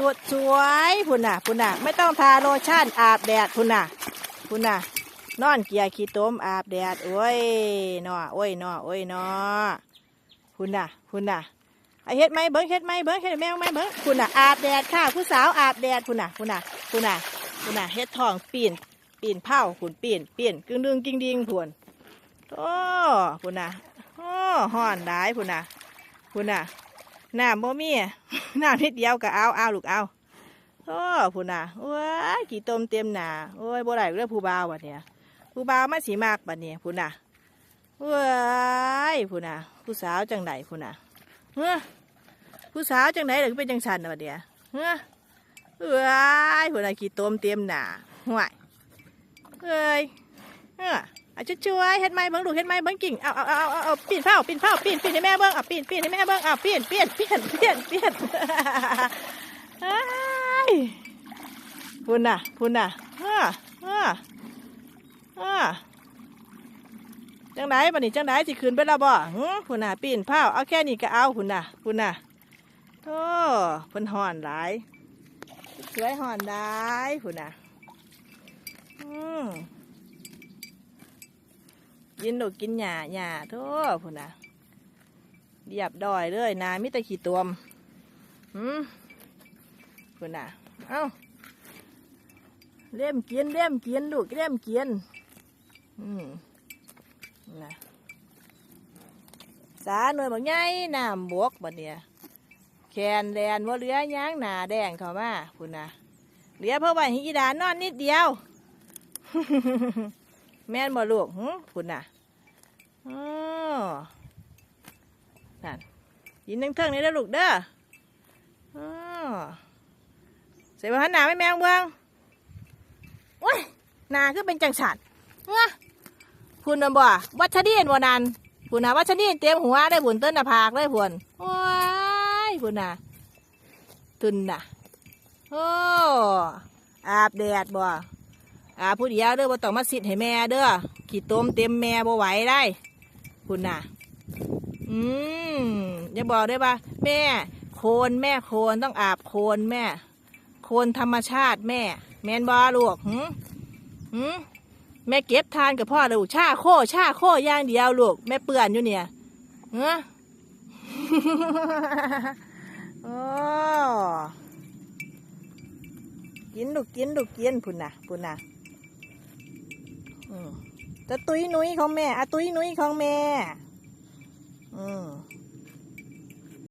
สดสวยพุ่นน่ะพุ่นน่ะ ไม่ต้องทาโลชั่นอาบแดดพุ่นน่ะพุ่นน่ะ นอนเกียร์ขี้ต้มอาบแดดโอ้ยนอโอ้ยนอโอ้ยนอพุ่นน่ะพุ่นน่ะไอเฮ็ดไหมเบิ้งเฮ็ดไหมเบิ้งเฮ็ดแมวไหมเบิ้งพุ่นน่ะอาบแดดค่ะ ผู้สาวอาบแดดพุ่นน่ะพุ่นน่ะพุ่นน่ะพุ่นน่ะเฮ็ดทองปีนปีนเผาพุ่นปีนปีนกึ่งดึงกิ้งดิงพุ่นโอ้พุ่นน่ะโอ้ห่อนได้พุ่นน่ะพุ่นน่ะ น้ำบ่มีน้ำนิดเดียวก็เอาเอาลูกเอาโอ้พุ่นน่ะโอ้ยกี่ต้มเต็มหนาโอ้ยบ่ได้เรื่องผู้บ่าววะเนี่ยผู้บ่าวมาสีมากบัดนี้พุ่นน่ะเว้ยพุ่นน่ะผู้สาวจังไหนพุ่นน่ะเฮ้อผู้สาวจังไหนหรือเป็นจังสันน่ะบัดเนี้ยเฮ้อเอ้ยพุ่นน่ะขี้ต้มเตรียมหนาห่วยเอ้ยเอ ออาช่วยช่วยเฮ็ดไหมเบิ้งดูเฮ็ดไหมเบิ้งกิ่งเอาเอาเอาเอาเอาปีนเฝ้าปีนเฝ้าปีนปีนให้แม่เบิ้งเอาปีนปีนให้แม่เบิ้งเอาปีนปีนปีนปีนปีนเอ้พุ่นน่ะพุ่นน่ะฮ้อเฮ้ออ่าจังไหนบัดนี้จังไหนสิคืนไปและบ่หือพุ่นน่ะปีนเผาเอาแค่นี้ก็เอาพุ่นน่ะพุ่นน่ะโอ้เพิ่นห่อนหลายสวยห่อนหลายพุ่นน่ะอืม กินดอกกินหญ้าหญ้าโทษพุ่นนะเรียบดอยเลยนามิตรขี้ตวมหืมพุ่นนะเอ้าเล่มเกียนเล่มเกียนลูกเล่มเกียนอืมนะสาหน่วยบางไงน้ำบวกบัดเนี่ยแขนแลนว่าเรือย้างหนาแดงเขามาคุณนะเหลือเพื่อไว้ให้อีดานอนนิดเดียว แม่นบ่ลูกหึคุณน่ะอ๋อนั่นยินทั้งเทิงนี่แล้วลูกเด้ออ๋อใส่บ้านหนาไม่แมงเบืองโอ้ยนาคือเป็นจังฉันเอ้อคุณน่ะบ่วัชรีนบ่นันคุณน่ะวัชรีนเตรียมหัวได้ผุนเต้นน้าผากได้ผุนโอ้ยคุณน่ะตุนน่ะโอ้อาบแดดบ่ อาผู้เดียวเด้อบ่ต้องมาสิทธิ์ให้แม่เด้อขี้ต้มเต็มแม่บ่ไหวได้คุณน่ะ อืมอย่าบอกได้ป่ะแม่ โคนแม่โคนต้องอาบโคนแม่ โคนธรรมชาติแม่ แมนบอลูกหืมหืมแม่เก็บทานกับพ่อลูกชาโคชาโคอย่างเดียวลูกแม่เปื่อนอยู่เนี่ยเอโอ้กินลูกกินลูกกินพุ่นน่ะพุ่นน่ะ จะตุ้ยนุ้ยของแม่อะตุ้ยนุ้ยของแม่ อืม